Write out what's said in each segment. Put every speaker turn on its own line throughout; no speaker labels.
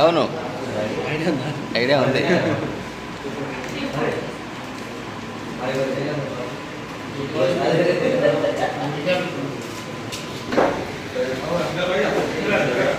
అవును ఐడియా ఉంది Thank
you.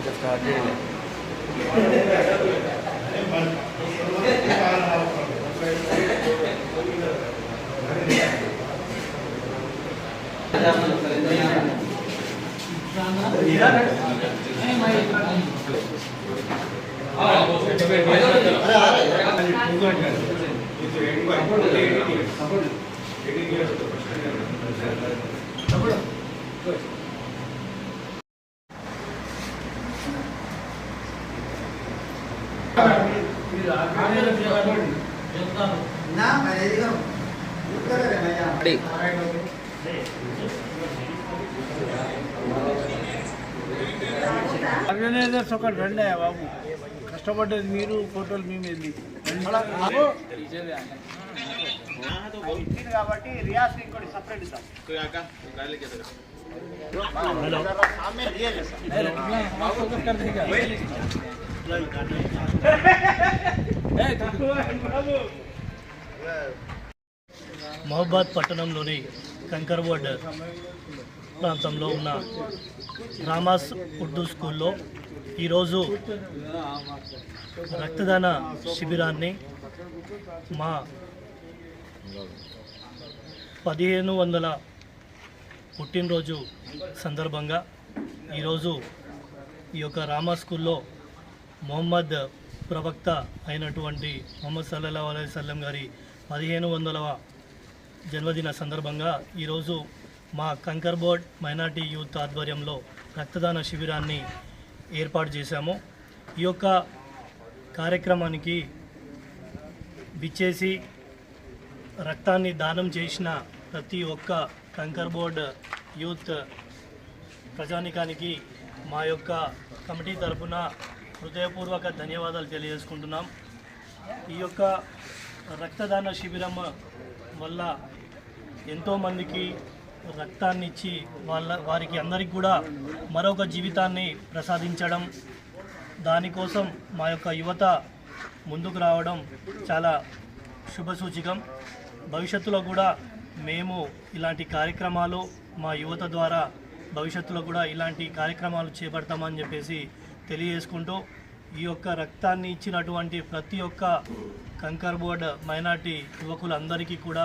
ఇంకా స్టార్ట్
చేయలేదు eighteen years eighteen
years
organisers ఒకటి రండి బాబు కష్టపడ్డది మీరు ఫోటోలు మేము వెళ్ళి కాబట్టి రియాస్ ఇంకోటి సపరేట్ ఇద్దాం
సామె
మహబాద్ పట్టణంలోని కంకర్వాడ్ ప్రాంతంలో ఉన్న రామాస్ ఉర్దూ స్కూల్లో ఈరోజు రక్తదాన శిబిరాన్ని మా పదిహేను వందల పుట్టినరోజు సందర్భంగా ఈరోజు ఈ యొక్క రామా స్కూల్లో మొహమ్మద్ ప్రవక్త అయినటువంటి మొహమ్మద్ సల్లల్లా అలై సల్లం గారి పదిహేను వందలవ జన్మదిన సందర్భంగా ఈరోజు మా కంకర్ బోర్డ్ మైనార్టీ యూత్ ఆధ్వర్యంలో రక్తదాన శిబిరాన్ని ఏర్పాటు చేశాము. ఈ యొక్క కార్యక్రమానికి విచ్చేసి రక్తాన్ని దానం చేసిన ప్రతి ఒక్క కంకర్ బోర్డ్ యూత్ ప్రజానికానికి మా యొక్క కమిటీ తరఫున హృదయపూర్వక ధన్యవాదాలు తెలియజేసుకుంటున్నాం. ఈ యొక్క రక్తదాన శిబిరం వల్ల ఎంతోమందికి రక్తాన్ని ఇచ్చి వాళ్ళ వారికి అందరికి కూడా మరొక జీవితాన్ని ప్రసాదించడం దానికోసం మా యొక్క యువత ముందుకు రావడం చాలా శుభసూచికం. భవిష్యత్తులో కూడా మేము ఇలాంటి కార్యక్రమాలు మా యువత ద్వారా భవిష్యత్తులో కూడా ఇలాంటి కార్యక్రమాలు చేపడతామని చెప్పేసి తెలియజేసుకుంటూ ఈ యొక్క రక్తాన్ని ఇచ్చినటువంటి ప్రతి ఒక్క కంకర్ బోర్డ్ మైనార్టీ యువకులందరికీ కూడా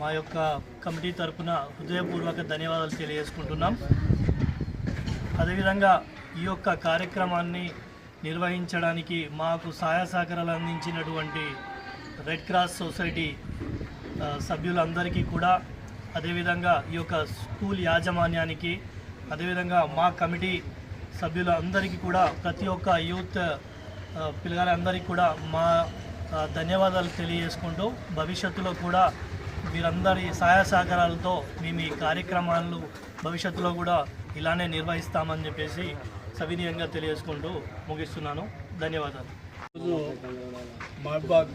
మా యొక్క కమిటీ తరపున హృదయపూర్వక ధన్యవాదాలు తెలియజేసుకుంటున్నాం. అదేవిధంగా ఈ యొక్క కార్యక్రమాన్ని నిర్వహించడానికి మాకు సహాయ సహకారాలు అందించినటువంటి రెడ్ క్రాస్ సొసైటీ సభ్యులందరికీ కూడా అదేవిధంగా ఈ యొక్క స్కూల్ యాజమాన్యానికి అదేవిధంగా మా కమిటీ సభ్యులందరికీ కూడా ప్రతి ఒక్క యూత్ పిల్లగాలందరికీ కూడా మా ధన్యవాదాలు తెలియజేసుకుంటూ భవిష్యత్తులో కూడా మీరందరి సహాయ సహకారాలతో మేము ఈ కార్యక్రమాలు భవిష్యత్తులో కూడా ఇలానే నిర్వహిస్తామని చెప్పేసి సవినీయంగా తెలియజేసుకుంటూ ముగిస్తున్నాను. ధన్యవాదాలు.
మహబాద్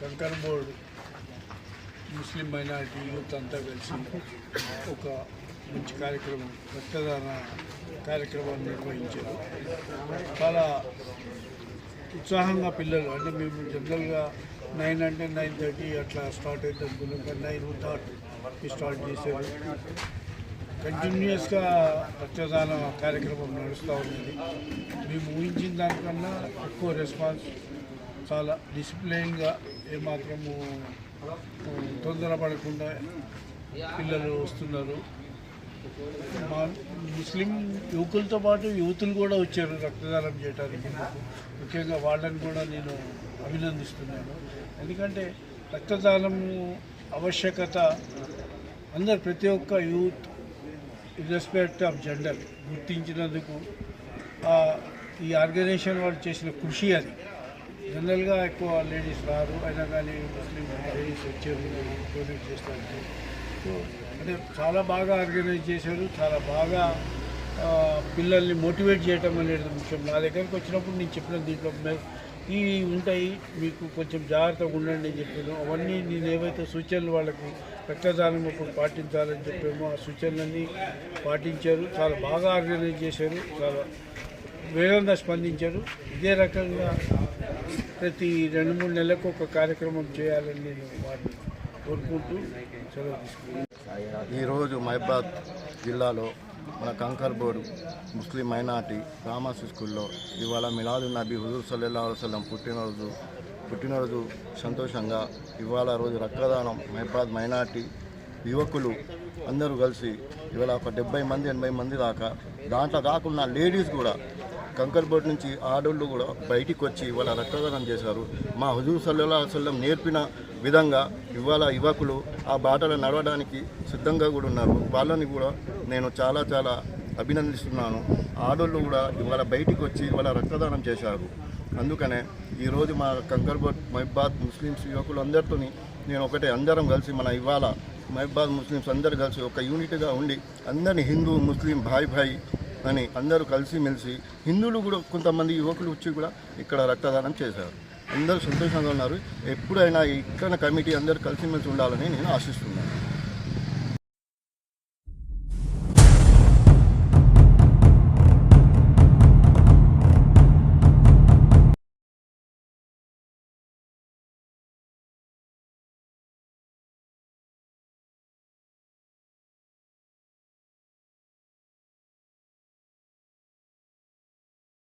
కంకర్ బోర్డు ముస్లిం మైనారిటీ యూత్ అంతా కలిసి ఒక మంచి కార్యక్రమం రక్తదాన కార్యక్రమాన్ని నిర్వహించారు. చాలా ఉత్సాహంగా పిల్లలు అంటే మేము జనరల్గా నైన్ అంటే నైన్ థర్టీ అట్లా స్టార్ట్ అవుతుంది అనుకున్నాం కానీ నైన్ థర్టీ స్టార్ట్ చేశారు. కంటిన్యూస్గా రక్తదాన కార్యక్రమం నడుస్తూ ఉన్నది. మేము ఊహించిన దానికన్నా ఎక్కువ రెస్పాన్స్ చాలా డిసిప్లైన్గా ఏమాత్రము తొందరపడకుండా పిల్లలు వస్తున్నారు. ముస్లిం యువకులతో పాటు యువతులు కూడా వచ్చారు రక్తదానం చేయడానికి ముఖ్యంగా వాళ్ళని కూడా నేను అభినందిస్తున్నాను. ఎందుకంటే రక్తదానము ఆవశ్యకత అందరు ప్రతి ఒక్క యూత్ ఇర్రెస్పెక్ట్ ఆఫ్ జెండర్ గుర్తించినందుకు ఈ ఆర్గనైజేషన్ వాళ్ళు చేసిన కృషి అది. జనరల్గా ఎక్కువ లేడీస్ రారు అయినా కానీ ముస్లిం లేడీస్ వచ్చారు డొనేట్ చేస్తారు. సో అంటే చాలా బాగా ఆర్గనైజ్ చేశారు చాలా బాగా పిల్లల్ని మోటివేట్ చేయటం అనేది ముఖ్యం. నా దగ్గరికి వచ్చినప్పుడు నేను చెప్పిన దీంట్లో ఇవి ఉంటాయి మీకు కొంచెం జాగ్రత్తగా ఉండండి అని చెప్పాను. అవన్నీ నేను ఏవైతే సూచనలు వాళ్ళకి రక్తదానం అప్పుడు పాటించాలని చెప్పామో ఆ సూచనలన్నీ పాటించారు. చాలా బాగా ఆర్గనైజ్ చేశారు చాలా వేగంగా స్పందించారు. ఇదే రకంగా ప్రతి రెండు మూడు నెలలకు ఒక కార్యక్రమం చేయాలని నేను వారిని కోరుకుంటూ సెలవు తీసుకున్నాను
ఈరోజు మహబాద్ జిల్లాలో మన కంకర్ బోర్డు ముస్లిం మైనార్టీ రామాసు స్కూల్లో ఇవాళ మిలాదు నబీ హుజూర్ సల్లల్లా వసలం పుట్టినరోజు పుట్టినరోజు సంతోషంగా ఇవాళ రోజు రక్తదానం మహబాద్ మైనార్టీ యువకులు అందరూ కలిసి ఇవాళ ఒక డెబ్బై మంది ఎనభై మంది దాకా దాంట్లో కాకుండా లేడీస్ కూడా కంకర్ బోర్డు నుంచి ఆడోళ్ళు కూడా బయటికి వచ్చి ఇవాళ రక్తదానం చేశారు. మా హుజూర్ సల్లల్లా వసల్లం నేర్పిన విధంగా ఇవాళ యువకులు ఆ బాటలో నడవడానికి సిద్ధంగా కూడా ఉన్నారు. వాళ్ళని కూడా నేను చాలా చాలా అభినందిస్తున్నాను. ఆడోళ్ళు కూడా ఇవాళ బయటికి వచ్చి ఇవాళ రక్తదానం చేశారు. అందుకనే ఈరోజు మా కంకర్బోట్ మహిబాద్ ముస్లిమ్స్ యువకులు అందరితోని నేను ఒకటే అందరం కలిసి మన ఇవాళ మహిబాద్ ముస్లిమ్స్ అందరు కలిసి ఒక యూనిట్గా ఉండి అందరిని హిందూ ముస్లిం భాయ్ భాయ్ అని అందరూ కలిసిమెలిసి హిందువులు కూడా కొంతమంది యువకులు వచ్చి కూడా ఇక్కడ రక్తదానం చేశారు. అందరూ సంతోషంగా ఉన్నారు. ఎప్పుడైనా ఇక్కడ కమిటీ అందరూ కలిసిమెలిసి ఉండాలని నేను ఆశిస్తున్నాను.